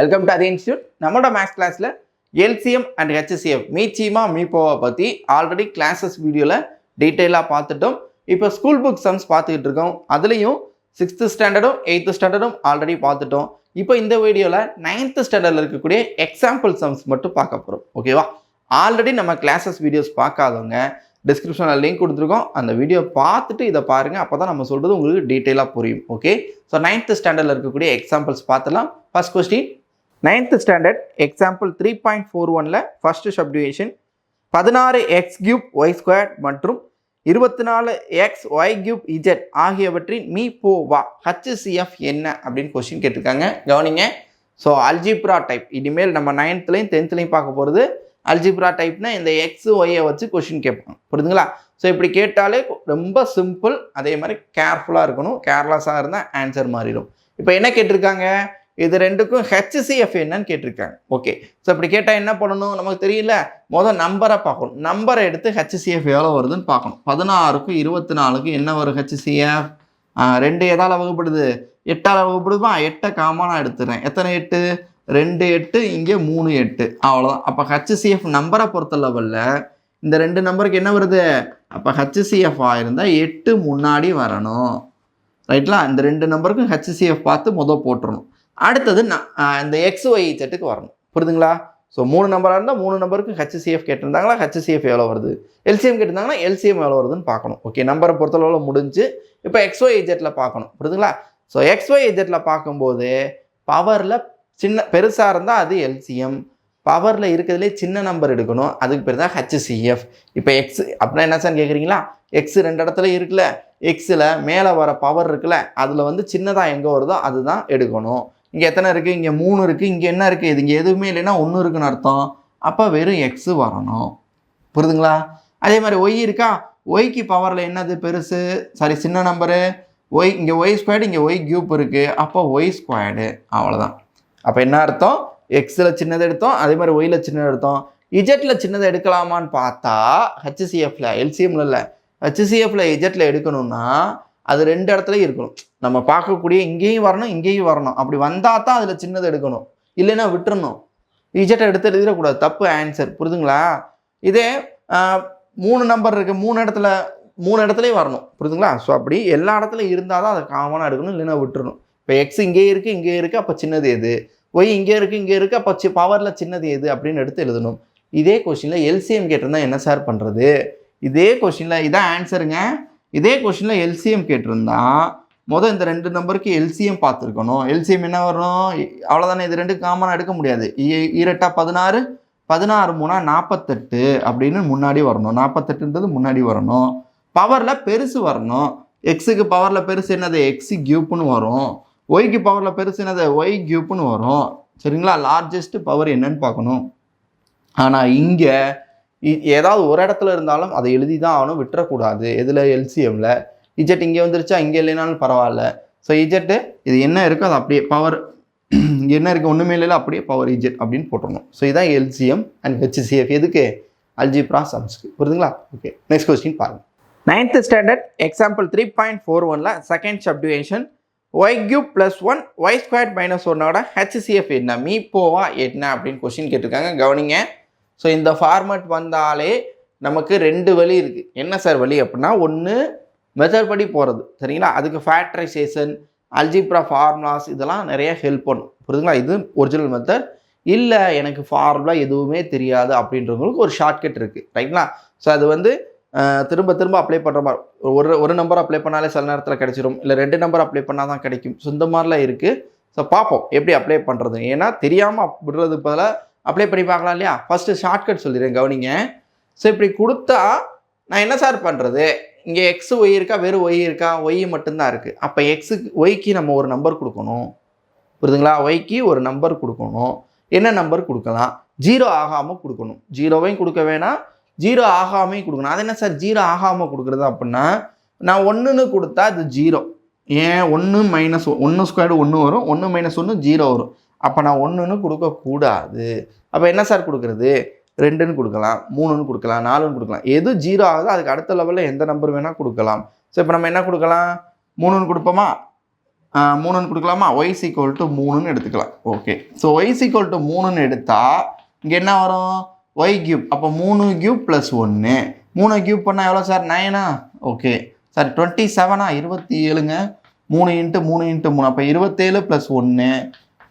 Welcome to அதே institute நம்மளோட maths கிளாஸில் எல்சிஎம் அண்ட் ஹெச்சிஎஃப் மீச்சிமா மீப்போவை பற்றி ஆல்ரெடி கிளாஸஸ் வீடியோவில் டீட்டெயிலாக பார்த்துட்டோம். இப்போ ஸ்கூல் புக் சம்ஸ் பார்த்துக்கிட்டு இருக்கோம். அதுலேயும் சிக்ஸ்த்து ஸ்டாண்டர்டும் எயித்து ஸ்டாண்டர்டும் ஆல்ரெடி பார்த்துட்டோம். இப்போ இந்த வீடியோவில் நைன்த்து ஸ்டாண்டர்டில் இருக்கக்கூடிய எக்ஸாம்பிள் சம்ஸ் மட்டும் பார்க்க போகிறோம் ஓகேவா ஆல்ரெடி நம்ம கிளாஸஸ் வீடியோஸ் பார்க்காதவங்க டிஸ்கிரிப்ஷனில் லிங்க் கொடுத்துருக்கோம். அந்த வீடியோ பார்த்துட்டு இதை பாருங்கள் அப்போ தான் நம்ம சொல்கிறது உங்களுக்கு டீட்டெயிலாக புரியும். ஓகே ஸோ நைன்த்து ஸ்டாண்டர்டில் இருக்கக்கூடிய எக்ஸாம்பிள்ஸ் பார்த்துலாம் first question ninth standard example three point four ஒனில் ஃபஸ்ட்டு சப்டிவேஷன் பதினாறு எக்ஸ் கியூப் ஒய் ஸ்கொயர் மற்றும் இருபத்தி நாலு எக்ஸ் ஒய் கியூப் இஜெட் ஆகியவற்றின் மீ போ வா ஹச்சிசிஎஃப் என்ன அப்படின்னு கொஸ்டின் கேட்டிருக்காங்க. கவனிங்க. ஸோ அல்ஜிப்ரா டைப் இனிமேல் நம்ம நைன்த்துலேயும் டென்த்லேயும் பார்க்க போகிறது அல்ஜிப்ரா டைப்னா இந்த எக்ஸ் ஒய்யை வச்சு கொஷின் கேட்பாங்க புரிதுங்களா ஸோ இப்படி கேட்டாலே ரொம்ப சிம்பிள் அதே மாதிரி கேர்ஃபுல்லாக இருக்கணும். கேர்லெஸ்ஸாக இருந்தால் ஆன்சர் மாறிடும். இப்போ என்ன கேட்டிருக்காங்க? இது ரெண்டுக்கும் ஹெச்சிசிஎஃப் என்னன்னு கேட்டிருக்காங்க. ஓகே ஸோ இப்படி கேட்டால் என்ன பண்ணணும்? நமக்கு தெரியல. முதல் நம்பரை பார்க்கணும். நம்பரை எடுத்து ஹெச்சிசிஎஃப் எவ்வளோ வருதுன்னு பார்க்கணும். பதினாறுக்கும் இருபத்தி நாலுக்கும் என்ன வரும் ஹெச்சிசிஎஃப் ரெண்டு எதால் வகுப்படுது? எட்டால் வகுப்படுதுமா? எட்டை காமனாக எடுத்துறேன். எத்தனை எட்டு? ரெண்டு எட்டு இங்கே மூணு எட்டு. அவ்வளோதான் அப்போ ஹெச்சிசிஎஃப் நம்பரை பொறுத்த லெவலில் இந்த ரெண்டு நம்பருக்கு என்ன வருது? அப்போ ஹெச்சிசிஎஃப் ஆயிருந்தால் எட்டு முன்னாடி வரணும். ரைட்லாம் இந்த ரெண்டு நம்பருக்கும் ஹெச்சிசிஎஃப் பார்த்து மொதல் போட்டுடணும் அடுத்தது நான் இந்த எக்ஸ் ஒய் செட்டுக்கு வரணும். புரியுதுங்களா? ஸோ மூணு நம்பராக இருந்தால் மூணு நம்பருக்கு ஹெச்சிஎஃப் கேட்டிருந்தாங்களா ஹெச்சிஎஃப் எவ்வளோ வருது? எல்சிஎம் கேட்டிருந்தாங்கன்னா எல்சிஎம் எவ்வளோ வருதுன்னு பார்க்கணும். ஓகே நம்பரை பொறுத்தளவில் முடிஞ்சு இப்போ எக்ஸ்ஒய் ஜெட்டில் பார்க்கணும். புரியுதுங்களா? ஸோ எக்ஸ்ஒய் ஜெட்டில் பார்க்கும்போது பவரில் சின்ன பெருசாக இருந்தால் அது எல்சிஎம் பவரில் இருக்கிறதுலே சின்ன நம்பர் எடுக்கணும். அதுக்கு பேர் தான் ஹெச்சிஎஃப் இப்போ எக்ஸ் அப்படின்னா என்ன சார் கேட்குறீங்களா? எக்ஸ் ரெண்டு இடத்துல இருக்குல்ல. எக்ஸில் மேலே வர பவர் இருக்குல்ல. அதில் வந்து சின்னதாக எங்கே வருதோ அதுதான் எடுக்கணும். இங்கே எத்தனை இருக்குது இங்கே மூணு இருக்குது இங்கே என்ன இருக்குது இது இங்கே எதுவுமே இல்லைன்னா ஒன்று இருக்குன்னு அர்த்தம். அப்போ வெறும் எக்ஸு வரணும். புரியுதுங்களா? அதே மாதிரி ஒய் இருக்கா? ஒய்க்கு பவரில் என்னது பெருசு? சாரி சின்ன நம்பரு ஒய் இங்கே ஒய் ஸ்கொயர்டு இங்கே ஒய் கியூப் இருக்குது அப்போ ஒய் ஸ்கொயர்டு அவ்வளோதான் அப்போ என்ன அர்த்தம்? எக்ஸில் சின்னதை எடுத்தோம். அதே மாதிரி ஒயில் சின்னதை எடுத்தோம். இஜெட்டில் சின்னதை எடுக்கலாமான்னு பார்த்தா ஹெச்சிசிஎஃப்ல எல்சிஎம்ல இல்லை. ஹெச்சிசிஎஃப்ல இஜெட்டில் எடுக்கணும்னா அது ரெண்டு இடத்துலையும் இருக்கணும். நம்ம பார்க்கக்கூடிய இங்கேயும் வரணும் இங்கேயும் வரணும். அப்படி வந்தால் தான் அதில் சின்னது எடுக்கணும். இல்லைன்னா விட்டுறணும். இஜெட்டை எடுத்து எழுதிடக்கூடாது. தப்பு ஆன்சர் புரிதுங்களா? இதே மூணு நம்பர் இருக்குது மூணு இடத்துல மூணு இடத்துலையும் வரணும். புரிதுங்களா? ஸோ அப்படி எல்லா இடத்துலையும் இருந்தால் தான் அதை காமனாக எடுக்கணும். இல்லைன்னா விட்டுறணும். இப்போ எக்ஸ் இங்கே இருக்குது இங்கே இருக்குது அப்போ சின்னது எது? ஒய் இங்கே இருக்குது இங்கே இருக்குது அப்போ சி பவரில் சின்னது எது? அப்படின்னு எடுத்து எழுதணும். இதே கொஷினில் எல்சிஎம் கேட்டிருந்தா என்ன சார் பண்ணுறது இதே கொஷினில் இதான் ஆன்சருங்க இதே கொஷினில் எல்சிஎம் கேட்டிருந்தா மொதல் இந்த ரெண்டு நம்பருக்கு எல்சிஎம் பார்த்துருக்கணும். எல்சிஎம் என்ன வரும்? அவ்வளோதானே இது ரெண்டு காமனாக எடுக்க முடியாது. இ- ஈரட்டா பதினாறு பதினாறு மூணா நாற்பத்தெட்டு அப்படின்னு முன்னாடி வரணும். நாற்பத்தெட்டுன்றது முன்னாடி வரணும். பவரில் பெருசு வரணும். எக்ஸுக்கு பவரில் பெருசு என்னது? எக்ஸு கியூப்னு வரும். ஒய்க்கு பவரில் பெருசு என்னது? ஒய் கியூப்னு வரும். சரிங்களா? லார்ஜஸ்ட் பவர் என்னன்னு பார்க்கணும். ஆனால் இங்கே ஏதாவது ஒரு இடத்துல இருந்தாலும் அதை எழுதி தான் ஆகணும் விட்டுறக்கூடாது. எதில்? எல்சிஎம்மில் இஜெட் இங்கே வந்துருச்சா? இங்கே இல்லைனாலும் பரவாயில்ல. ஸோ இஜெட்டு இது என்ன இருக்கோ அது அப்படியே பவர் என்ன இருக்குது ஒன்றுமே இல்லை அப்படியே பவர் இஜெட் அப்படின்னு போட்டுருணும் ஸோ இதான் எல்சிஎம் அண்ட் ஹெச்சிசிஎஃப் எதுக்கு? அல்ஜிப்ரா சம்ஸ்க்கு புரியுதுங்களா? ஓகே நெக்ஸ்ட் கொஸ்டின் பாருங்கள் ninth standard example three point four ஒனில் second subdivision Y cube plus one Y square minus ஒன்னோட ஹெச்சிசிஎஃப் என்ன மீ போவா என்ன? அப்படின்னு கொஸ்டின் கேட்டிருக்காங்க. கவனிங்க. ஸோ இந்த ஃபார்மேட் வந்தாலே நமக்கு ரெண்டு வழி இருக்குது என்ன சார் வழி அப்படின்னா ஒன்று மெத்தட் படி போகிறது சரிங்களா? அதுக்கு ஃபேக்டரைசேஷன் அல்ஜிப்ரா ஃபார்முலாஸ் இதெல்லாம் நிறைய ஹெல்ப் பண்ணும். புரியுதுங்களா? இது ஒரிஜினல் மெத்தட் இல்லை எனக்கு ஃபார்முலா எதுவுமே தெரியாது அப்படின்றவங்களுக்கு ஒரு ஷார்ட்கட் இருக்குது ரைட்ங்களா ஸோ அது வந்து திரும்ப திரும்ப அப்ளை பண்ணுற மாதிரி ஒரு ஒரு நம்பர் அப்ளை பண்ணாலே சில நேரத்தில் கிடைச்சிரும். இல்லை ரெண்டு நம்பர் அப்ளை பண்ணால் தான் கிடைக்கும். ஸோ இந்த மாதிரிலாம் இருக்குது ஸோ பார்ப்போம் எப்படி அப்ளை பண்ணுறது ஏன்னா தெரியாமல் விடுறது பதிலாக அப்ளை பண்ணி பார்க்கலாம் இல்லையா? ஃபஸ்ட்டு ஷார்ட்கட் சொல்லிடுறேன் கவனிங்க. ஸோ இப்படி கொடுத்தா நான் என்ன சார் பண்ணுறது இங்கே எக்ஸ் ஒய் இருக்கா? வெறும் ஒய் இருக்கா? ஒய் மட்டும்தான் இருக்குது அப்போ எக்ஸுக்கு ஒய்க்கு நம்ம ஒரு நம்பர் கொடுக்கணும். புரியுதுங்களா? ஒய்க்கு ஒரு நம்பர் கொடுக்கணும். என்ன நம்பர் கொடுக்கலாம்? ஜீரோ ஆகாமல் கொடுக்கணும். ஜீரோவையும் கொடுக்க வேணாம். ஜீரோ ஆகாமையும் கொடுக்கணும். அது என்ன சார் ஜீரோ ஆகாமல் கொடுக்குறது அப்படின்னா நான் ஒன்றுன்னு கொடுத்தா அது ஜீரோ ஏன்? ஒன்று மைனஸ் ஒன்று ஸ்கொயர்டு ஒன்று வரும். ஒன்று மைனஸ் ஒன்று ஜீரோ வரும். அப்போ நான் ஒன்றுன்னு கொடுக்கக்கூடாது. அப்போ என்ன சார் கொடுக்குறது? ரெண்டுன்னு கொடுக்கலாம் மூணுன்னு கொடுக்கலாம் நாலுன்னு கொடுக்கலாம். எது ஜீரோ ஆகுதோ அதுக்கு அடுத்த லெவலில் எந்த நம்பர் வேணால் கொடுக்கலாம். ஸோ இப்போ நம்ம என்ன கொடுக்கலாம்? மூணுன்னு கொடுப்போமா? மூணுன்னு கொடுக்கலாமா? ஒய்ஸ் ஈக்குவல் டு மூணுன்னு எடுத்துக்கலாம். Okay so Y's equal to மூணுன்னு எடுத்தால் இங்கே என்ன வரும்? ஒய் கியூப் அப்போ மூணு கியூப் ப்ளஸ் ஒன்று மூணு கியூப் பண்ணால் எவ்வளோ சார் நைனா ஓகே சார் டுவெண்ட்டி செவனா இருபத்தி ஏழுங்க. மூணு இன்ட்டு மூணு இன்ட்டு மூணு. அப்போ இருபத்தேழு ப்ளஸ் ஒன்று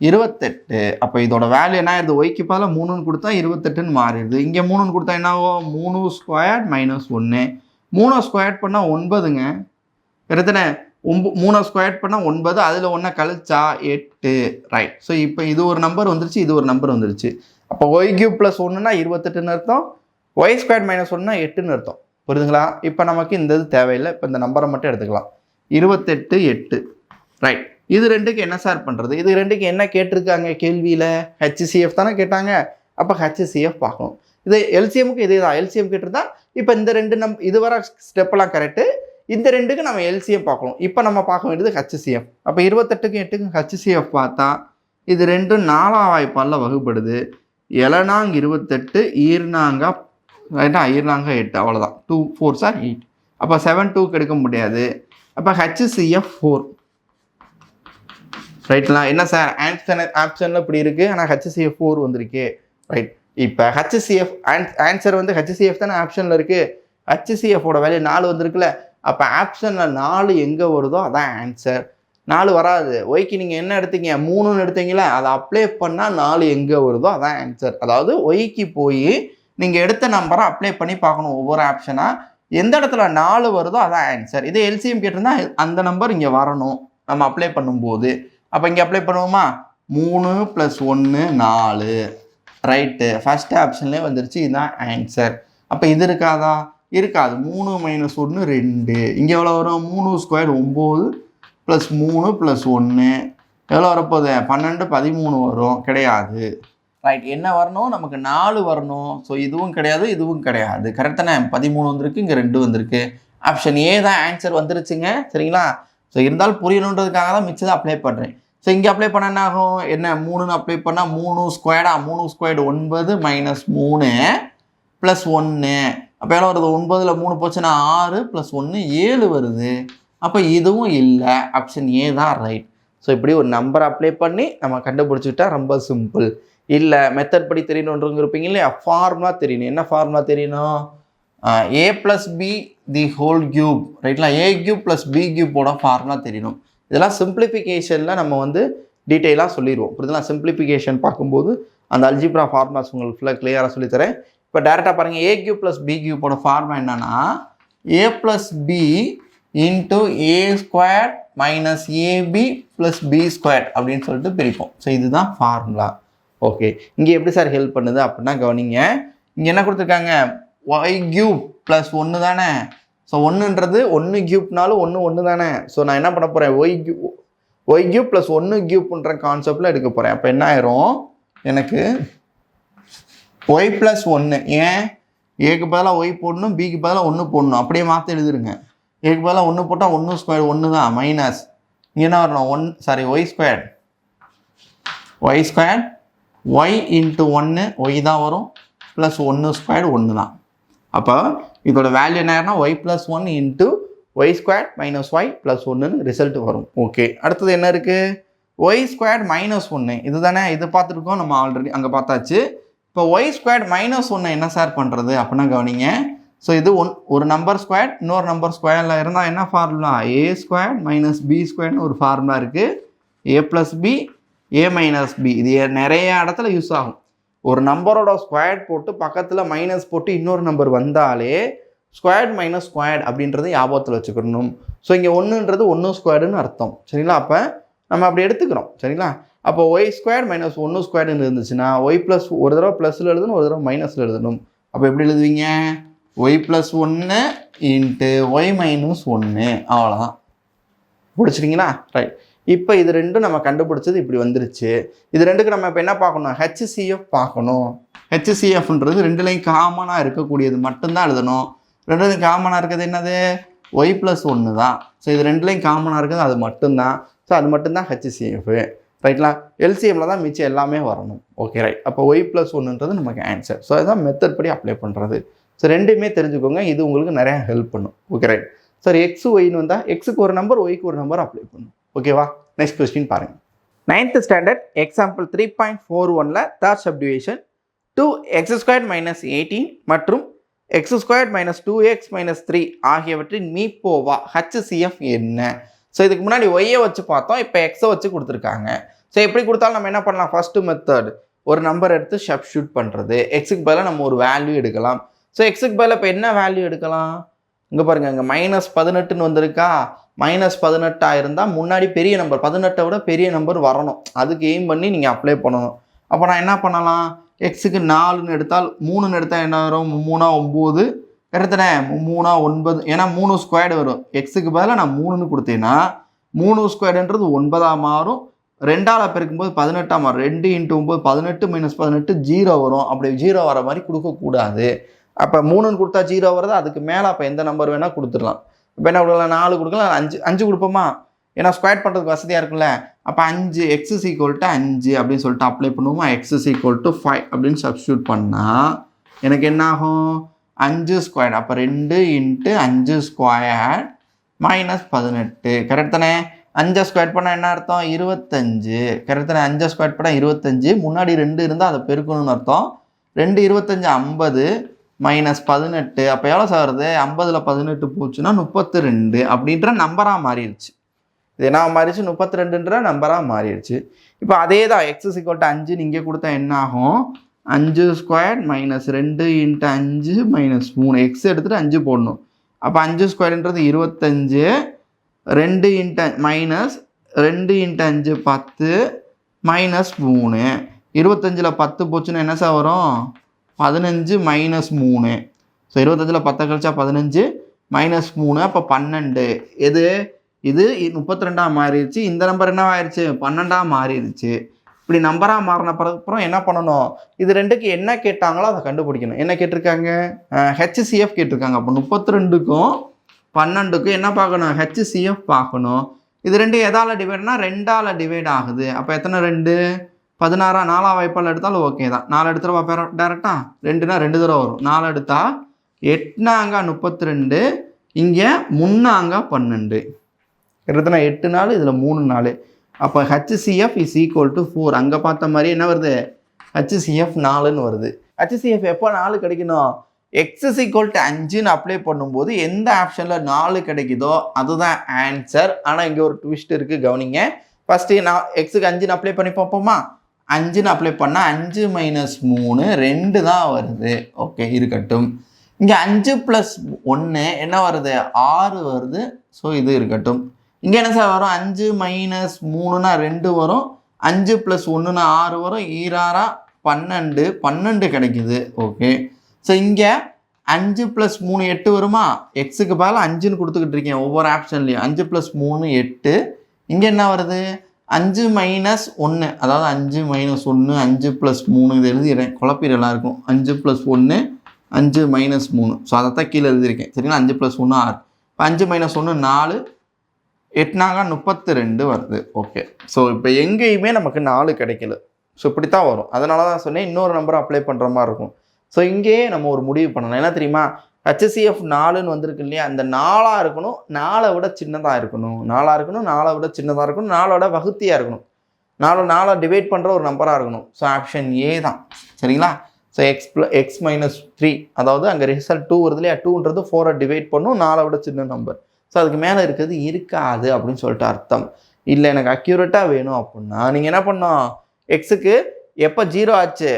இருபத்தெட்டு. அப்போ இதோட வேல்யூ என்ன ஆயிடுது ஒய்க்கு பதில் மூணுன்னு கொடுத்தா இருபத்தெட்டுன்னு மாறிடுது. இங்கே மூணுன்னு கொடுத்தா என்ன ஆகும் மூணு ஸ்கொயர் மைனஸ் ஒன்று மூணு ஸ்கொயர் பண்ணால் ஒன்பதுங்க. எத்தனை? ஒம்பு மூணு ஸ்கொயர் பண்ணால் ஒன்பது. அதில் ஒன்றை கழிச்சா எட்டு. ரைட் ஸோ இப்போ இது ஒரு நம்பர் வந்துருச்சு இது ஒரு நம்பர் வந்துருச்சு. அப்போ ஒய் கியூப் ப்ளஸ் ஒன்றுனா இருபத்தெட்டுன்னு அர்த்தம். ஒய் ஸ்கொயர் மைனஸ் ஒன்றுனா எட்டுன்னு அர்த்தம். புரியுதுங்களா? இப்போ நமக்கு இந்த இது தேவையில்லை. இப்போ இந்த நம்பரை மட்டும் எடுத்துக்கலாம். இருபத்தெட்டு எட்டு. ரைட் இது ரெண்டுக்கு என்ன சார் பண்ணுறது இது ரெண்டுக்கு என்ன கேட்டிருக்காங்க கேள்வியில்? ஹெச்சிசிஎஃப் தானே கேட்டாங்க. அப்போ ஹெச்சிசிஎஃப் பார்க்கணும். இது எல்சிஎம்க்கு இதே தான் எல்சிஎம் கேட்டிருந்தா இப்போ இந்த ரெண்டு நம் இது வர ஸ்டெப்பெல்லாம் கரெக்டு இந்த ரெண்டுக்கு நம்ம எல்சிஎம் பார்க்கணும். இப்போ நம்ம பார்க்க வேண்டியது ஹெச்சிசிஎஃப் அப்போ இருபத்தெட்டுக்கும் எட்டுக்கும் ஹெச்சிசிஎஃப் பார்த்தா இது ரெண்டும் நாலாம் வாய்ப்பாலில் வகுப்படுது எலனாங் இருபத்தெட்டு ஈர்னாங்கா ரைட்டா ஈர்னாங்க எட்டு அவ்வளோதான் டூ ஃபோர் சார் எயிட் அப்போ செவன் டூக்கு எடுக்க முடியாது. அப்போ ஹெச்சிசிஎஃப் ஃபோர் ரைட்லாம் என்ன சார் ஆன்சன் ஆப்ஷனில் இப்படி இருக்குது ஆனால் ஹெச்சிஎஃப் ஃபோர் வந்திருக்கு. ரைட் இப்போ ஹெச்சிசிஎஃப் ஆன்சர் வந்து ஹெச்சிஎஃப் தானே ஆப்ஷனில் இருக்குது ஹெச்சிஎஃபோட வேல்யூ நாலு வந்திருக்குல்ல. அப்போ ஆப்ஷனில் நாலு எங்கே வருதோ அதான் ஆன்சர் நாலு வராது. ஒய்க்கு நீங்கள் என்ன எடுத்தீங்க? மூணுன்னு எடுத்தீங்களா அதை அப்ளை பண்ணால் நாலு எங்கே வருதோ அதான் ஆன்சர் அதாவது ஒய்க்கு போய் நீங்கள் எடுத்த நம்பரை அப்ளை பண்ணி பார்க்கணும் ஒவ்வொரு ஆப்ஷனாக எந்த இடத்துல நாலு வருதோ அதான் ஆன்சர் இதே எல்சிஎம் கேட்டிருந்தா அந்த நம்பர் இங்கே வரணும். நம்ம அப்ளை பண்ணும்போது. அப்போ இங்கே அப்ளை பண்ணுவோமா? மூணு ப்ளஸ் ஒன்று நாலு. ரைட்டு ஃபஸ்ட்டு ஆப்ஷன்லேயே வந்துருச்சு. இதுதான் ஆன்சர் அப்போ இது இருக்காதா? இருக்காது. மூணு மைனஸ் ஒன்று ரெண்டு. இங்கே எவ்வளோ வரும்? மூணு ஸ்கொயர் ஒம்பது ப்ளஸ் மூணு ப்ளஸ் ஒன்று எவ்வளோ வரப்போகுது? பன்னெண்டு பதிமூணு வரும். கிடையாது. ரைட் என்ன வரணும்? நமக்கு நாலு வரணும். ஸோ இதுவும் கிடையாது இதுவும் கிடையாது. கரெக்டான பதிமூணு வந்திருக்கு இங்கே ரெண்டு வந்திருக்கு. ஆப்ஷன் ஏ தான் ஆன்சர் வந்துருச்சுங்க. சரிங்களா? ஸோ இருந்தாலும் புரியணுன்றதுக்காக தான் மிச்சம் அப்ளை பண்ணுறேன் ஸோ இங்கே அப்ளை பண்ண என்ன ஆகும்? என்ன மூணுன்னு அப்ளை பண்ணால் மூணு ஸ்கொயர்டா மூணு ஸ்கொயர்டு ஒன்பது மைனஸ் மூணு ப்ளஸ் ஒன்று அப்போ எவ்வளோ வருது? ஒன்பதில் மூணு போச்சுன்னா ஆறு ப்ளஸ் ஒன்று ஏழு வருது. அப்போ இதுவும் இல்லை. ஆப்ஷன் ஏ தான் ரைட் ஸோ இப்படி ஒரு நம்பர் அப்ளை பண்ணி நம்ம கண்டுபிடிச்சிக்கிட்டா ரொம்ப சிம்பிள் இல்லை மெத்தட் படி தெரியணுன்றவங்க இருப்பீங்க இல்லையா? ஃபார்முலா தெரியணும். என்ன ஃபார்முலா தெரியணும்? A plus B the whole cube ரைட்லாம் A cube plus B கியூப்போட ஃபார்முலா தெரியணும். இதெல்லாம் சிம்பிளிஃபிகேஷனில் நம்ம வந்து டீட்டெயிலாக சொல்லிடுவோம் புரியுதுங்களா? சிம்பிளிஃபிகேஷன் பார்க்கும்போது அந்த அல்ஜிப்ரா ஃபார்முலாஸ் உங்களுக்கு ஃபுல்லாக கிளியராக சொல்லித்தரேன். இப்போ டேரெக்டாக பாருங்கள் ஏ கியூப் ப்ளஸ் பி கியூப்போட ஃபார்முலா என்னன்னா A plus B into A square minus A B plus B square அப்படின்னு சொல்லிட்டு பிரிப்போம். ஸோ இதுதான் ஃபார்முலா ஓகே இங்கே எப்படி சார் ஹெல்ப் பண்ணுது அப்படின்னா கவனிங்க. இங்கே என்ன கொடுத்துருக்காங்க? ஒய் கியூப் ப்ளஸ் ஒன்று தானே? ஸோ ஒன்றுன்றது ஒன்று கியூப்னாலும் ஒன்று ஒன்று தானே? ஸோ நான் என்ன பண்ண போகிறேன் y cube y cube plus ஒன்று கியூப்ன்ற கான்செப்டில் எடுக்க போகிறேன் அப்போ என்ன ஆயிரும்? எனக்கு ஒய் ப்ளஸ் ஒன்று ஏன்? ஏக்கு பதிலாக ஒய் போடணும் பிக்கு பதிலாக ஒன்று போடணும். அப்படியே மாற்றி எழுதிருங்க. ஏக்கு பதிலாக ஒன்று போட்டால் ஒன்று ஸ்கொயர் ஒன்று தான் மைனஸ் இங்கே என்ன வரணும்? One sorry Y square Y square Y into ஒன்று ஒய் தான் வரும். ப்ளஸ் ஒன்று ஸ்கொயர் ஒன்று தான். அப்போ இதோட வேல்யூ என்ன Y plus one into Y square minus Y plus ஒன்றுன்னு ரிசல்ட் வரும். ஓகே அடுத்தது என்ன இருக்குது ஒய் ஸ்கொயர் மைனஸ் ஒன்று இது தானே இது பார்த்துருக்கோம். நம்ம ஆல்ரெடி அங்கே பார்த்தாச்சு. இப்போ ஒய் ஸ்கொயர் மைனஸ் ஒன்று என்ன சார் பண்ணுறது அப்படின்னா கவனிங்க. ஸோ இது ஒன் ஒரு நம்பர் ஸ்கொயர் இன்னொரு நம்பர் ஸ்கொயரில் இருந்தால் என்ன formula A square minus B ஸ்கொயர்னு ஒரு ஃபார்முலா இருக்குது A plus B A minus B இது நிறைய இடத்துல யூஸ் ஆகும். ஒரு நம்பரோட ஸ்கொயர்ட் போட்டு பக்கத்தில் மைனஸ் போட்டு இன்னொரு நம்பர் வந்தாலே ஸ்கொயர்ட் மைனஸ் ஸ்கொயர்ட் அப்படின்றத ஞாபகத்தில் வச்சுக்கணும். ஸோ இங்கே ஒன்றுன்றது ஒன்று ஸ்கொயர்டுன்னு அர்த்தம். சரிங்களா? அப்போ நம்ம அப்படி எடுத்துக்கிறோம். சரிங்களா? அப்போ ஒய் ஸ்கொயர் மைனஸ் ஒன்று ஸ்கொயர்டுன்னு இருந்துச்சுன்னா ஒய் ப்ளஸ் ஒரு தடவை ப்ளஸில் எழுதணும் ஒரு தடவை மைனஸில் எழுதணும். அப்போ எப்படி எழுதுவீங்க? ஒய் ப்ளஸ் ஒன்று இன்ட்டு ஒய் மைனஸ் ஒன்று அவ்வளோதான் பிடிச்சிட்டிங்களா ரைட் இப்போ இது ரெண்டும் நம்ம கண்டுபிடிச்சது இப்படி வந்துருச்சு. இது ரெண்டுக்கு நம்ம இப்போ என்ன பார்க்கணும்? ஹெச்சிசிஎஃப் பார்க்கணும். ஹெச்சிசிஎஃப்ன்றது ரெண்டுலேயும் காமனாக இருக்கக்கூடியது மட்டும்தான் எழுதணும். ரெண்டுலையும் காமனாக இருக்கிறது என்னது? ஒய் ப்ளஸ் ஒன்று தான். ஸோ இது ரெண்டுலேயும் காமனாக இருக்கிறது அது மட்டும்தான். ஸோ அது மட்டும்தான் ஹெச்சிசிஎஃப் ரைட்லாம் எல்சிஎம்மில் தான் மிச்சம் எல்லாமே வரணும். ஓகே ரைட் அப்போ ஒய் ப்ளஸ் ஒன்றுன்றது நமக்கு ஆன்சர் ஸோ அதுதான் மெத்தட் படி அப்ளை பண்ணுறது ஸோ ரெண்டுமே தெரிஞ்சுக்கோங்க. இது உங்களுக்கு நிறையா ஹெல்ப் பண்ணும். ஓகே ரைட் சார் எக்ஸ் ஒய்னு வந்தால் எக்ஸுக்கு ஒரு நம்பர் ஒய்க்கு ஒரு நம்பர் அப்ளை பண்ணும். ஓகேவா நெக்ஸ்ட் கொஸ்டின் பாருங்கள் ninth standard example three point four ஒனில் third subdivision two X square minus eighteen மற்றும் X square minus two X minus three ஆகியவற்றின் மீப்போவா ஹச்சிஎஃப் என்ன? ஸோ இதுக்கு முன்னாடி ஒய்யை வச்சு பார்த்தோம். இப்போ எக்ஸை வச்சு கொடுத்துருக்காங்க. ஸோ எப்படி கொடுத்தாலும் நம்ம என்ன பண்ணலாம்? ஃபஸ்ட்டு மெத்தட் ஒரு நம்பர் எடுத்து ஷப் ஷூட் பண்ணுறது எக்ஸுக்கு பதிலாக நம்ம ஒரு வேல்யூ எடுக்கலாம். ஸோ எக்ஸுக்கு பதிலாக இப்போ என்ன வேல்யூ எடுக்கலாம்? இங்கே பாருங்கள் இங்கே மைனஸ் பதினெட்டுன்னு வந்திருக்கா? மைனஸ் பதினெட்டாக இருந்தால் முன்னாடி பெரிய நம்பர் பதினெட்டை விட பெரிய நம்பர் வரணும். அதுக்கு எய்ம் பண்ணி நீங்கள் அப்ளை பண்ணணும். அப்போ நான் என்ன பண்ணலாம்? எக்ஸுக்கு நாலுன்னு எடுத்தால் மூணுன்னு எடுத்தால் என்ன வரும்? மூணா ஒம்பது கரெக்டானே மூணா ஒன்பது. ஏன்னா மூணு ஸ்கொயர்டு வரும். எக்ஸுக்கு பதிலாக நான் மூணுன்னு கொடுத்தேன்னா மூணு ஸ்கொயர்டுன்றது ஒன்பதாக மாறும். ரெண்டால் பெருக்கும்போது பதினெட்டாம் மாறும். ரெண்டு இன்ட்டு ஒம்பது பதினெட்டு மைனஸ் பதினெட்டு ஜீரோ வரும். அப்படி ஜீரோ வர மாதிரி கொடுக்கக்கூடாது. அப்போ மூணுன்னு கொடுத்தா ஜீரோ வருது? அதுக்கு மேலே அப்போ எந்த நம்பர் வேணால் கொடுத்துடலாம். இப்போ என்ன கொடுக்கலாம் நாலு கொடுக்கலாம் அஞ்சு அஞ்சு கொடுப்போமா? ஏன்னா ஸ்கொயர் பண்ணுறதுக்கு வசதியாக இருக்குல்ல அப்போ அஞ்சு எக்ஸ் ஈக்குவல் டு அஞ்சு அப்படின்னு சொல்லிட்டு அப்ளை பண்ணுவோமா? எக்ஸ் சீக்வல் டு ஃபைவ் அப்படின்னு சப்ஸ்டியூட் பண்ணால் எனக்கு என்ன ஆகும்? அஞ்சு ஸ்கொயர் அப்போ ரெண்டு இன்ட்டு அஞ்சு ஸ்கொயர் மைனஸ் பதினெட்டு. கரெக்ட் தானே? அஞ்சை ஸ்கொயர் பண்ணால் என்ன அர்த்தம்? இருபத்தஞ்சு. கரெக்ட் தானே? அஞ்சை ஸ்கொயர் பண்ணால் இருபத்தஞ்சு. முன்னாடி ரெண்டு இருந்தால் அதை பெருக்கணும்னு அர்த்தம். ரெண்டு இருபத்தஞ்சு ஐம்பது. மைனஸ் பதினெட்டு. அப்போ எவ்வளோ சார் வருது ஐம்பதில் பதினெட்டு போச்சுன்னா முப்பத்தி ரெண்டு அப்படின்ற நம்பராக மாறிடுச்சு. இது என்ன மாறிடுச்சு? முப்பத்தி ரெண்டுன்ற நம்பராக மாறிடுச்சு. இப்போ அதே தான் எக்ஸஸ் இக்கோட்ட அஞ்சு நீங்கள் கொடுத்தா என்ன ஆகும்? அஞ்சு ஸ்கொயர் மைனஸ் ரெண்டு இன்ட்டு அஞ்சு மைனஸ் மூணு. எக்ஸ் எடுத்துகிட்டு அஞ்சு போடணும். அப்போ அஞ்சு ஸ்கொயர்ன்றது இருபத்தஞ்சு. ரெண்டு இன்ட்டு மைனஸ் ரெண்டு இன்ட்டு அஞ்சு பத்து மைனஸ் மூணு. இருபத்தஞ்சில் பத்து போச்சுன்னா என்ன சார் வரும்? பதினஞ்சு மைனஸ் மூணு. ஸோ இருபத்தஞ்சில் பத்தை கழிச்சா பதினஞ்சு மைனஸ் மூணு அப்போ பன்னெண்டு. எது? இது முப்பத்தி ரெண்டாக மாறிடுச்சு. இந்த நம்பர் என்ன ஆயிடுச்சு பன்னெண்டாக மாறிடுச்சு. இப்படி நம்பராக மாறின பிறகு அப்புறம் என்ன பண்ணணும்? இது ரெண்டுக்கு என்ன கேட்டாங்களோ அதை கண்டுபிடிக்கணும். என்ன கேட்டிருக்காங்க? ஹெச்சிசிஎஃப் கேட்டிருக்காங்க. அப்போ முப்பத்தி ரெண்டுக்கும் பன்னெண்டுக்கும் என்ன பார்க்கணும்? ஹெச்சிசிஎஃப் பார்க்கணும். இது ரெண்டு எதால் டிவைட்னா ரெண்டால் டிவைட் ஆகுது. அப்போ எத்தனை ரெண்டு? பதினாறா நாலாம் வாய்ப்பால் எடுத்தாலும் ஓகே தான். நாலு எடுத்துருவா பேர டேரெக்டா ரெண்டுனா ரெண்டு தடவை வரும். நாலு எடுத்தா எட்னாங்க முப்பத்தி ரெண்டு இங்கே முன்னாங்க பன்னெண்டு. கிட்டத்தட்ட எட்டு நாள் இதில் மூணு நாள் அப்போ HCF is equal to four அங்கே பார்த்த மாதிரி என்ன வருது? ஹச்சிசிஎஃப் நாலுன்னு வருது. ஹச்சிசிஎஃப் எப்போ நாலு கிடைக்கணும்? எக்ஸ் ஈக்குவல் டு அஞ்சுன்னு அப்ளை பண்ணும்போது எந்த ஆப்ஷனில் நாலு கிடைக்குதோ அதுதான் ஆன்சர் ஆனால் இங்கே ஒரு ட்விஸ்ட் இருக்குது கவனிங்க. ஃபஸ்ட்டு நான் எக்ஸுக்கு அஞ்சுன்னு அப்ளை பண்ணி பார்ப்போமா? அஞ்சுன்னு அப்ளை பண்ணால் அஞ்சு மைனஸ் மூணு ரெண்டு தான் வருது. ஓகே இருக்கட்டும். இங்கே அஞ்சு ப்ளஸ் ஒன்று என்ன வருது? ஆறு வருது. ஸோ இது இருக்கட்டும். இங்கே என்ன சார் வரும்? அஞ்சு மைனஸ் மூணுனா ரெண்டு வரும். அஞ்சு ப்ளஸ் ஒன்றுனா ஆறு வரும். ஈராறா பன்னெண்டு பன்னெண்டு கிடைக்குது. ஓகே ஸோ இங்கே அஞ்சு ப்ளஸ் மூணு எட்டு வருமா? எக்ஸுக்கு பதிலாக அஞ்சுன்னு கொடுத்துக்கிட்டு இருக்கேன் ஒவ்வொரு ஆப்ஷன்லேயும் அஞ்சு ப்ளஸ் மூணு எட்டு. இங்கே என்ன வருது? அஞ்சு மைனஸ் ஒன்று அதாவது அஞ்சு மைனஸ் ஒன்று அஞ்சு ப்ளஸ் மூணு இது எழுதிடுறேன். குழப்பிடலாம் இருக்கும் அஞ்சு ப்ளஸ் ஒன்று அஞ்சு மைனஸ் மூணு. ஸோ அதை தான் கீழே எழுதியிருக்கேன். சரிங்களா? அஞ்சு ப்ளஸ் ஒன்று ஆறு. இப்போ அஞ்சு மைனஸ் ஒன்று நாலு. எட்னாங்க முப்பத்தி ரெண்டு வருது. ஓகே ஸோ இப்போ எங்கேயுமே நமக்கு நாலு கிடைக்கல. ஸோ இப்படி தான் வரும். அதனால தான் சொன்னேன் இன்னொரு நம்பர் அப்ளை பண்ணுற மாதிரி இருக்கும். ஸோ இங்கேயே நம்ம ஒரு முடிவு பண்ணலாம் என்ன தெரியுமா? ஹெச்சிஎஃப் நாலுன்னு வந்திருக்கு இல்லையா? அந்த நாலாக இருக்கணும் நாலை விட சின்னதாக இருக்கணும். நாலாக இருக்கணும் நாலை விட சின்னதாக இருக்கணும் நாளோட வகுத்தியாக இருக்கணும். நாலு நாலை டிவைட் பண்ணுற ஒரு நம்பராக இருக்கணும். ஸோ ஆப்ஷன் ஏ தான். சரிங்களா? So X plus X minus three அதாவது அங்கே ரிசல்ட் டூ வருது இல்லையா? டூன்றது ஃபோரை டிவைட் பண்ணும் நாலை விட சின்ன நம்பர் ஸோ அதுக்கு மேலே இருக்கிறது இருக்காது அப்படின்னு சொல்லிட்டு அர்த்தம். இல்லை எனக்கு அக்யூரேட்டாக வேணும் அப்படின்னா நீங்கள் என்ன பண்ணோம் எக்ஸுக்கு எப்போ ஜீரோ ஆச்சு?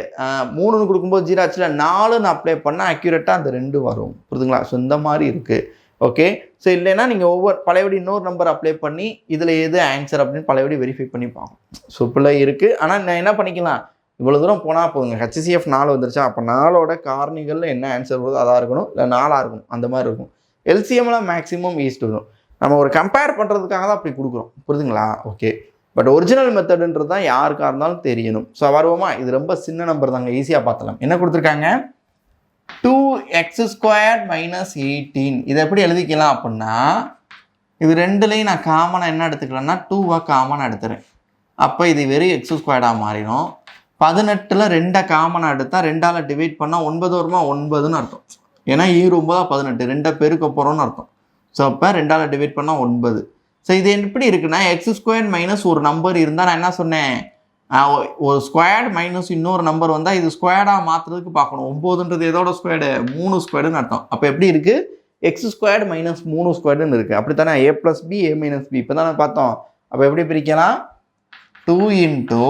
மூணுன்னு கொடுக்கும்போது ஜீரோ ஆச்சுல? நாலுன்னு அப்ளை பண்ணால் அக்யூரேட்டாக அந்த ரெண்டு வரும். புரிதுங்களா ஸோ இந்த மாதிரி இருக்குது ஓகே ஸோ இல்லைன்னா நீங்கள் ஒவ்வொரு பழையபடி இன்னொரு நம்பர் அப்ளை பண்ணி இதில் எது ஆன்சர் அப்படின்னு பழையபடி வெரிஃபை பண்ணி பார்க்கும் ஸோ இப்படிலாம் இருக்குது ஆனால் நான் என்ன பண்ணிக்கலாம்? இவ்வளோ தூரம் போனால் போதுங்க. ஹெச்சிசிஎஃப் நாலு வந்துருச்சா? அப்போ நாலோட காரணிகளில் என்ன ஆன்சர் வருதோ அதாக இருக்கணும். இல்லை நாலாக இருக்கும் அந்த மாதிரி இருக்கும். எல்சிஎம்லாம் மேக்ஸிமம் ஈஸ்ட் வரும். நம்ம ஒரு கம்பேர் பண்ணுறதுக்காக தான் அப்படி கொடுக்குறோம். புரிதுங்களா ஓகே பட் ஒரிஜினல் மெத்தடுன்றது தான் யாருக்காக இருந்தாலும் தெரியணும். ஸோ வருவோமா இது ரொம்ப சின்ன நம்பர் தாங்க. ஈஸியாக பார்த்தலாம் என்ன கொடுத்துருக்காங்க? Two X square minus eighteen இதை எப்படி எழுதிக்கலாம் அப்படின்னா இது ரெண்டுலேயும் நான் காமனாக என்ன எடுத்துக்கலன்னா டூவாக காமனாக எடுத்துறேன். அப்போ இது வெறும் எக்ஸ் ஸ்கொயர்டாக மாறிடும். பதினெட்டில் ரெண்டை காமனாக எடுத்தால் ரெண்டால் டிவைட் பண்ணால் ஒன்பது வருமா? ஒன்பதுன்னு அர்த்தம். ஏன்னா e ஈரு பதினெட்டு. ரெண்டை பெருக்க போகிறோம்னு அர்த்தம். ஸோ அப்போ ரெண்டால் டிவைட் பண்ணால் ஒன்பது. ஸோ இது எப்படி இருக்குன்னா எக்ஸ் ஸ்கொயர் மைனஸ் ஒரு நம்பர் இருந்தால் நான் என்ன சொன்னேன்? ஒரு ஸ்கொயர்டு மைனஸ் இன்னொரு நம்பர் வந்தால் இது ஸ்கொயர்டாக மாற்றுறதுக்கு பார்க்கணும். ஒம்போதுன்றது எதோட ஸ்கொயர்டு மூணு ஸ்கொயர்டுன்னு அர்த்தம். அப்போ எப்படி இருக்குது எக்ஸ் ஸ்கொயர்டு மைனஸ் மூணு ஸ்கொயர்டுன்னு இருக்குது அப்படி தானே A plus B A minus B இப்போ தானே பார்த்தோம். அப்போ எப்படி பிரிக்கலாம்? Two into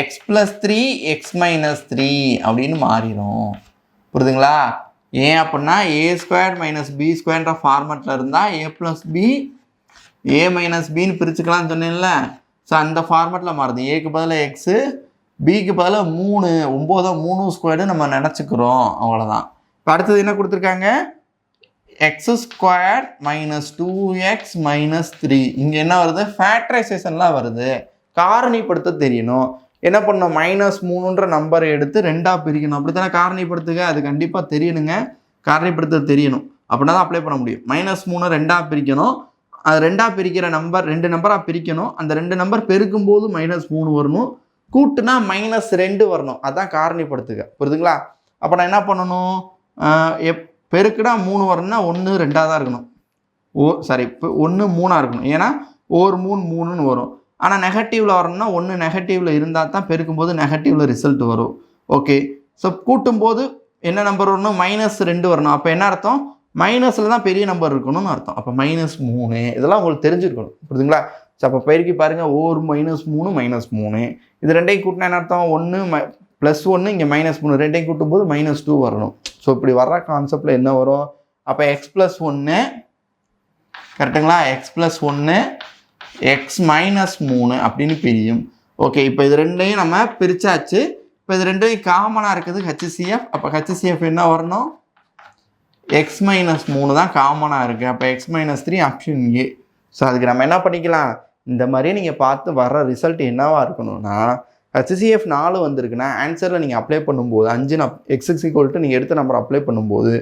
x plus three x minus three அப்படின்னு மாறிடும். புரியுதுங்களா ஏன் அப்படின்னா ஏ ஸ்கொயர் மைனஸ் பி ஸ்கொயர்ன்ற ஃபார்மெட்டில் இருந்தால் A plus B A minus பின்னு பிரிச்சுக்கலாம்னு சொன்னேன்ல. ஸோ அந்த ஃபார்மேட்டில் மாறுது. ஏக்கு பதிலாக எக்ஸு பிக்கு பதிலாக மூணு ஒம்போதோ மூணு ஸ்கொயர்டு நம்ம நினச்சிக்கிறோம். அவ்வளோதான் இப்போ அடுத்தது என்ன கொடுத்துருக்காங்க? X square minus two x minus three இங்கே என்ன வருது? ஃபேக்டரைசேஷன்லாம் வருது. காரணிப்படுத்த தெரியணும். என்ன பண்ணணும்? மைனஸ் மூணுன்ற நம்பரை எடுத்து ரெண்டாக பிரிக்கணும். அப்படி தானே காரணிப்படுத்துக? அது கண்டிப்பாக தெரியணுங்க. காரணிப்படுத்த தெரியணும். அப்படின்னா தான் அப்ளை பண்ண முடியும். மைனஸ் மூணு ரெண்டாக பிரிக்கணும். அது ரெண்டாக பிரிக்கிற நம்பர் ரெண்டு நம்பராக பிரிக்கணும். அந்த ரெண்டு நம்பர் பெருக்கும்போது மைனஸ் மூணு வரணும். கூட்டுனா மைனஸ் ரெண்டு வரணும். அதான் காரணிப்படுத்துக. புரியுதுங்களா? அப்போ நான் என்ன பண்ணணும்? எப் பெருக்குனா மூணு வரணும்னா ஒன்று ரெண்டாக தான் இருக்கணும். ஓ சாரி இப்போ ஒன்று மூணாக இருக்கணும். ஏன்னா ஒரு மூணு மூணுன்னு வரும். ஆனால் நெகட்டிவில் வரணும்னா ஒன்று நெகட்டிவில் இருந்தால் தான் பெருக்கும்போது நெகட்டிவில் ரிசல்ட் வரும். ஓகே ஸோ கூட்டும்போது என்ன நம்பர் வரணும்? மைனஸ் ரெண்டு வரணும். அப்போ என்ன அர்த்தம்? மைனஸில் தான் பெரிய நம்பர் இருக்கணும்னு அர்த்தம். அப்போ மைனஸ் மூணு இதெல்லாம் உங்களுக்கு தெரிஞ்சிருக்கணும். புரியுதுங்களா? ஸோ அப்போ பெருக்கி பாருங்கள் ஒரு மைனஸ் மூணு மைனஸ் மூணு. இது ரெண்டையும் கூட்டினா என்ன அர்த்தம்? ஒன்று மை ப்ளஸ் ஒன்று இங்கே மைனஸ் மூணு. ரெண்டையும் கூட்டும்போது மைனஸ் டூ வரணும். ஸோ இப்படி வர்ற கான்செப்டில் என்ன வரும்? அப்போ எக்ஸ் ப்ளஸ் ஒன்று கரெக்டுங்களா? எக்ஸ் ப்ளஸ் ஒன்று எக்ஸ் மைனஸ் மூணு அப்படின்னு பிரியும். ஓகே இப்போ இது ரெண்டையும் நம்ம பிரிச்சாச்சு. இப்போ இது ரெண்டையும் காமனாக இருக்குது ஹெச்சிசிஎஃப் அப்போ ஹெச்சிசிஎஃப் என்ன வரணும்? எக்ஸ் மைனஸ் மூணு தான் காமனாக இருக்குது அப்போ x minus three option A so அதுக்கு நம்ம என்ன பண்ணிக்கலாம்? இந்த மாதிரியே நீங்கள் பார்த்து வர்ற ரிசல்ட் என்னவாக இருக்கணும்னா ஹெச்சிசிஎஃப் நாலு வந்திருக்குன்னா ஆன்சரில் நீங்கள் அப்ளை பண்ணும்போது அஞ்சு நப் எக்ஸ் எக்ஸ் ஈக்குவல்ட்டு நீங்கள் எடுத்த நம்பர் அப்ளை பண்ணும்போது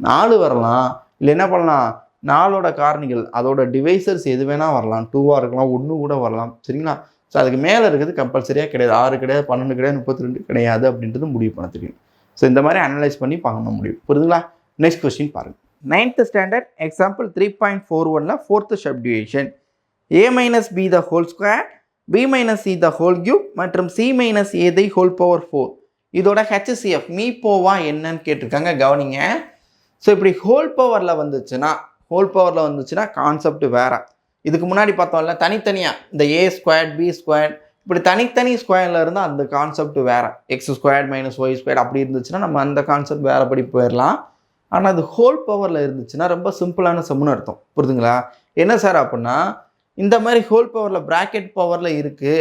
நாலு வரலாம். இல்லை என்ன பண்ணலாம்? நாலோட காரணிகள் அதோட டிவைசர்ஸ் எது வேணால் வரலாம். டூவாக இருக்கலாம் ஒன்று கூட வரலாம். சரிங்களா? ஸோ அதுக்கு மேலே இருக்கிறது கம்பல்சரியாக கிடையாது. ஆறு கிடையாது பன்னெண்டு கிடையாது முப்பத்தி ரெண்டு கிடையாது அப்படின்றது முடிவு பண்ண தெரியும். ஸோ இந்த மாதிரி அனலைஸ் பண்ணி பண்ண முடியும் புரியுதுங்களா? நெக்ஸ்ட் கொஸ்டின் பாருங்க. Ninth standard example three point four ஒனில் fourth subdivision A minus B the whole square B minus C the whole cube மற்றும் C minus A the whole power four இதோட ஹெச்சிஎஃப் மீ போவா என்னன்னு கேட்டிருக்காங்க கவனிங்க. ஸோ இப்படி ஹோல் பவரில் வந்துச்சுன்னா ஹோல் பவரில் வந்துச்சுன்னா கான்செப்ட் வேறு. இதுக்கு முன்னாடி பார்த்தோம்ல தனித்தனியாக இந்த ஏ ஸ்கொயர் பி ஸ்கொயர் இப்படி தனித்தனி ஸ்கொயரில் இருந்தால் அந்த கான்செப்ட் வேறு. X square minus y square அப்படி இருந்துச்சுன்னா நம்ம அந்த கான்செப்ட் வேறுபடி போயிடலாம் ஆனால் அது ஹோல் பவரில் இருந்துச்சுன்னா ரொம்ப சிம்பிளான சம்முன்னு அர்த்தம். புரிதுங்களா? என்ன சார் அப்படின்னா இந்த மாதிரி ஹோல் பவரில் ப்ராக்கெட் பவரில் இருக்குது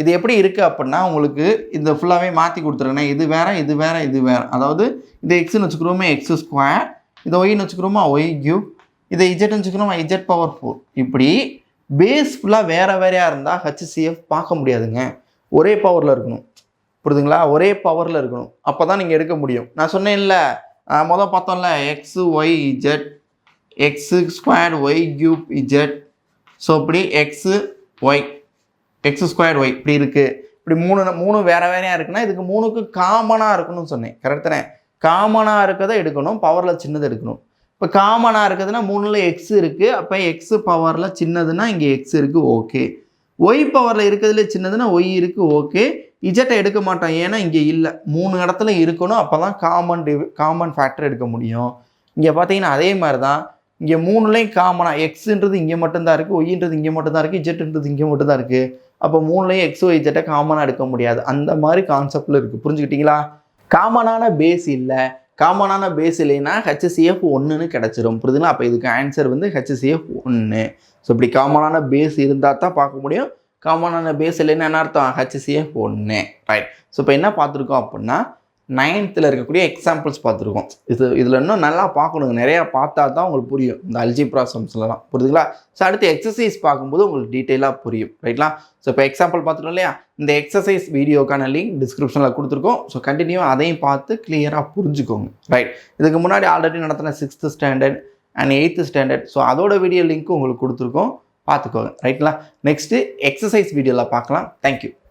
இது எப்படி இருக்குது அப்படின்னா உங்களுக்கு இந்த ஃபுல்லாகவே மாற்றி கொடுத்துருங்கண்ணே இது வேறு இது வேறு இது வேற. அதாவது இது எக்ஸ்னு வச்சுக்கிறோமே எக்ஸ் ஸ்கொயர் இதை ஒய்னு வச்சுக்கிறோமா ஒய் கியூப் இதை இஜெட் வச்சுக்கிறோமா இஜெட் பவர் ஃபோர் இப்படி பேஸ் ஃபுல்லாக வேறு வேறையாக இருந்தால் ஹச்சிசிஎஃப் பார்க்க முடியாதுங்க. ஒரே பவரில் இருக்கணும். புரிதுங்களா? ஒரே பவரில் இருக்கணும். அப்போ தான் நீங்கள் எடுக்க முடியும். நான் சொன்னேன்ல மொதல் பார்த்தோம்ல x y z x square y cube z so இப்படி x y x square y இப்படி இருக்குது இப்படி மூணு மூணு வேறு வேறையாக இருக்குன்னா இதுக்கு மூணுக்கு காமனாக இருக்கணும்னு சொன்னேன். கரெக்ட் தானே? காமனாக இருக்கிறத எடுக்கணும் பவரில் சின்னது எடுக்கணும். இப்போ காமனாக இருக்குதுன்னா மூணில் எக்ஸ் இருக்குது அப்போ எக்ஸு பவரில் சின்னதுன்னா இங்கே எக்ஸ் இருக்குது ஓகே ஒய் பவரில் இருக்கிறதுல சின்னதுன்னா ஒய் இருக்குது ஓகே இஜெட்டை எடுக்க மாட்டோம். ஏன்னா இங்கே இல்லை. மூணு இடத்துல இருக்கணும். அப்போ தான் காமன் டிவி காமன் ஃபேக்டர் எடுக்க முடியும். இங்கே பார்த்தீங்கன்னா அதே மாதிரி தான் இங்கே மூணுலேயும் காமனாக எக்ஸுன்றது இங்கே மட்டும்தான் இருக்குது ஒய்ன்றது இங்கே மட்டும்தான் இருக்குது இஜெட்ன்றது இங்கே மட்டும்தான் இருக்குது அப்போ மூணுலேயும் எக்ஸ் ஒய் இஜெட்டை காமனாக எடுக்க முடியாது. அந்த மாதிரி கான்செப்டில் இருக்குது புரிஞ்சுக்கிட்டீங்களா? காமனான பேஸ் இல்லை. காமனான பேஸ் இல்லைன்னா ஹெச்சிஎஃப் ஒன்றுன்னு கிடச்சிரும். புரியுதுங்களா? அப்போ இதுக்கு ஆன்சர் வந்து ஹெச்சிஎஃப் ஒன்று ஸோ இப்படி காமனான பேஸ் இருந்தால் தான் பார்க்க முடியும். காமனான பேஸ் இல்லைன்னா என்ன அர்த்தம்? ஹெச்சிஎஃப் ஒன்று ரைட் ஸோ இப்போ என்ன பார்த்துருக்கோம் அப்படின்னா நைன்த்தில் இருக்கக்கூடிய எக்ஸாம்பிள்ஸ் பார்த்துருக்கோம். இது இதில் இன்னும் நல்லா பார்க்கணுங்க நிறையா பார்த்தா தான் உங்களுக்கு புரியும். இந்த அல்ஜிப்ரா சம்ஸ்லலாம் புரியுதுங்களா ஸோ அடுத்து எக்ஸசைஸ் பார்க்கும்போது உங்களுக்கு டீட்டெயிலாக புரியும். ரைட்லா ஸோ இப்போ எக்ஸாம்பிள் பார்த்துட்டோம் இல்லையா? இந்த எக்ஸசைஸ் வீடியோக்கான லிங்க் டிஸ்கிரிப்ஷனில் கொடுத்துருக்கோம். ஸோ கண்டினியூவாக அதையும் பார்த்து கிளியராக புரிஞ்சுக்கோங்க. ரைட் இதுக்கு முன்னாடி ஆல்ரெடி நடத்தின sixth standard and eighth standard so அதோட வீடியோ லிங்க்கும் உங்களுக்கு கொடுத்துருக்கோம். பார்த்துக்கோங்க. ரைட்டுங்களா நெக்ஸ்ட்டு எக்ஸசைஸ் வீடியோவில் பார்க்கலாம். தேங்க்யூ